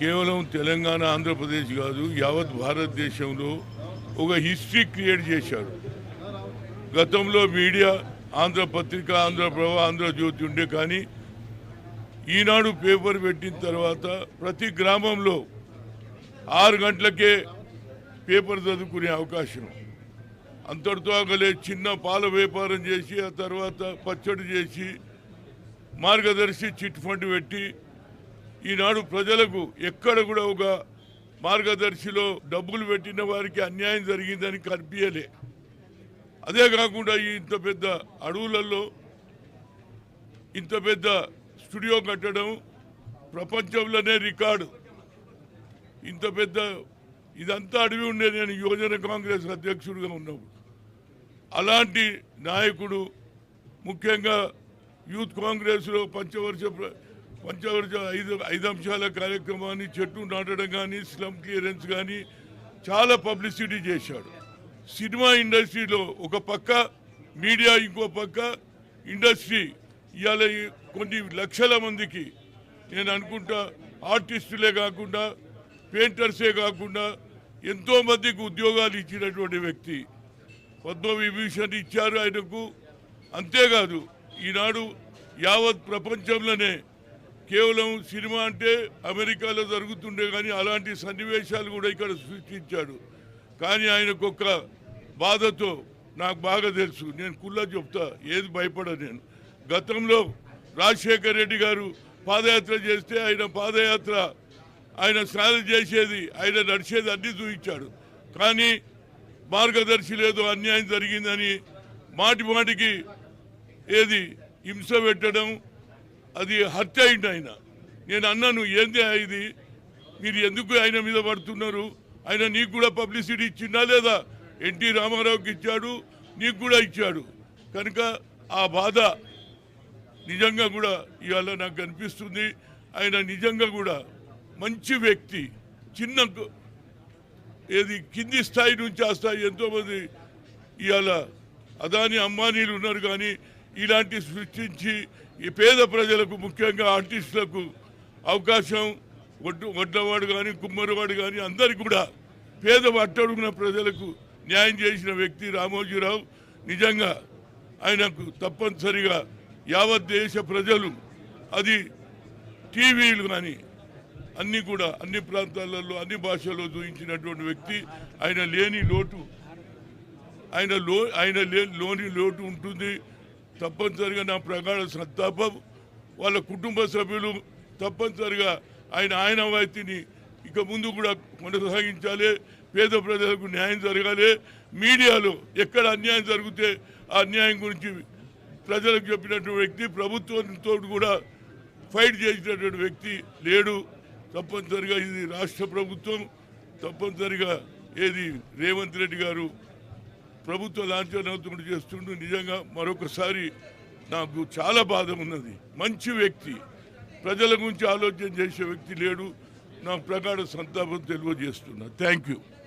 కేవలం తెలంగాణ ఆంధ్రప్రదేశ్ కాదు యావత్ భారతదేశంలో ఒక హిస్టరీ క్రియేట్ చేశారు. గతంలో మీడియా ఆంధ్రపత్రిక ఆంధ్రప్రభ ఆంధ్రజ్యోతి ఉండే కానీ ఈనాడు పేపర్ పెట్టిన తర్వాత ప్రతి గ్రామంలో ఆరు గంటలకే పేపర్ చదువుకునే అవకాశం. అంతటితో ఆగలే చిన్న పాల వ్యాపారం చేసి ఆ తర్వాత పచ్చడి చేసి మార్గదర్శి చిట్ ఫండ్ పెట్టి ఈనాడు ప్రజలకు ఎక్కడ కూడా ఒక మార్గదర్శిలో డబ్బులు పెట్టిన వారికి అన్యాయం జరిగిందని కనిపించలే అదే కాకుండా ఈ ఇంత పెద్ద అడవులలో ఇంత పెద్ద స్టూడియో కట్టడం ప్రపంచంలోనే రికార్డు. ఇంత పెద్ద ఇదంతా అడవి ఉండేది నేను యువజన కాంగ్రెస్ అధ్యక్షుడిగా ఉన్నప్పుడు. అలాంటి నాయకుడు ముఖ్యంగా యూత్ కాంగ్రెస్లో పంచవర్ష ప్ర- ఐదు ఐదు అంశాల కార్యక్రమాన్ని చెట్టు నాటడం కానీ స్లమ్ క్లియరెన్స్ కానీ చాలా పబ్లిసిటీ చేశాడు. సినిమా ఇండస్ట్రీలో ఒక పక్క మీడియా ఇంకో పక్క ఇండస్ట్రీ ఇవాళ ఈ కొన్ని లక్షల మందికి నేను అనుకుంటా ఆర్టిస్టులే కాకుండా పెయింటర్సే కాకుండా ఎంతో మందికి ఉద్యోగాలు ఇచ్చినటువంటి వ్యక్తి పద్మవిభూషణ్ ఇచ్చారు ఆయనకు. అంతేకాదు ఈనాడు యావత్ ప్రపంచంలోనే కేవలం సినిమా అంటే అమెరికాలో జరుగుతుండే కానీ అలాంటి సన్నివేశాలు కూడా ఇక్కడ సృష్టించాడు. కానీ ఆయనకు ఒక బాధతో నాకు బాగా తెలుసు. నేను కుల్లా చెప్తా ఏది భయపడ నేను. గతంలో రాజశేఖర్ రెడ్డి గారు పాదయాత్ర చేస్తే ఆయన పాదయాత్ర ఆయన స్నానం చేసేది ఆయన నడిచేది అన్ని చూపించాడు కానీ మార్గదర్శి లేదు అన్యాయం జరిగిందని మాటి మాటికి ఏది హింస పెట్టడం అది హత్య అయింది ఆయన. నేను అన్నాను ఏంది ఇది? మీరు ఎందుకు ఆయన మీద పడుతున్నారు? ఆయన నీకు కూడా పబ్లిసిటీ ఇచ్చిందా లేదా? ఎన్టీ రామారావుకి ఇచ్చాడు నీకు కూడా ఇచ్చాడు. కనుక ఆ బాధ నిజంగా కూడా ఇవాళ నాకు కనిపిస్తుంది. ఆయన నిజంగా కూడా మంచి వ్యక్తి. చిన్న ఏది కింది స్థాయి నుంచి ఆ స్థాయి ఎంతోమంది ఇవాళ అదాని అంబానీలు ఉన్నారు కానీ ఇలాంటి సృష్టించి ఈ పేద ప్రజలకు ముఖ్యంగా ఆర్టిస్టులకు అవకాశం వడ్డు వడ్లవాడు కానీ కుమ్మరివాడు కానీ అందరికి కూడా పేద అట్టడుగున ప్రజలకు న్యాయం చేసిన వ్యక్తి రామోజీరావు. నిజంగా ఆయనకు తప్పనిసరిగా యావత్ దేశ ప్రజలు అది టీవీలు కానీ అన్నీ కూడా అన్ని ప్రాంతాలలో అన్ని భాషల్లో చూపించినటువంటి వ్యక్తి. ఆయన లేని లోటు ఆయన లో ఆయన లేని లోని లోటు ఉంటుంది. తప్పనిసరిగా నా ప్రగాఢ సంతాపం వాళ్ళ కుటుంబ సభ్యులు తప్పనిసరిగా ఆయన ఆయన వైద్యుని ఇక ముందు కూడా కొనసాగించాలి. పేద ప్రజలకు న్యాయం జరగాలి. మీడియాలో ఎక్కడ అన్యాయం జరిగితే ఆ అన్యాయం గురించి ప్రజలకు చెప్పినటువంటి వ్యక్తి ప్రభుత్వంతో కూడా ఫైట్ చేసినటువంటి వ్యక్తి లేడు. తప్పనిసరిగా ఇది రాష్ట్ర ప్రభుత్వం. తప్పనిసరిగా ఏది రేవంత్ రెడ్డి గారు ప్రభుత్వ లాంఛనవుతూ చేస్తుండు. నిజంగా మరొకసారి నాకు చాలా బాధ ఉన్నది. మంచి వ్యక్తి ప్రజల గురించి ఆలోచన చేసే వ్యక్తి లేడు. నా ప్రగాఢ సంతాపం తెలియజేస్తున్నా. Thank you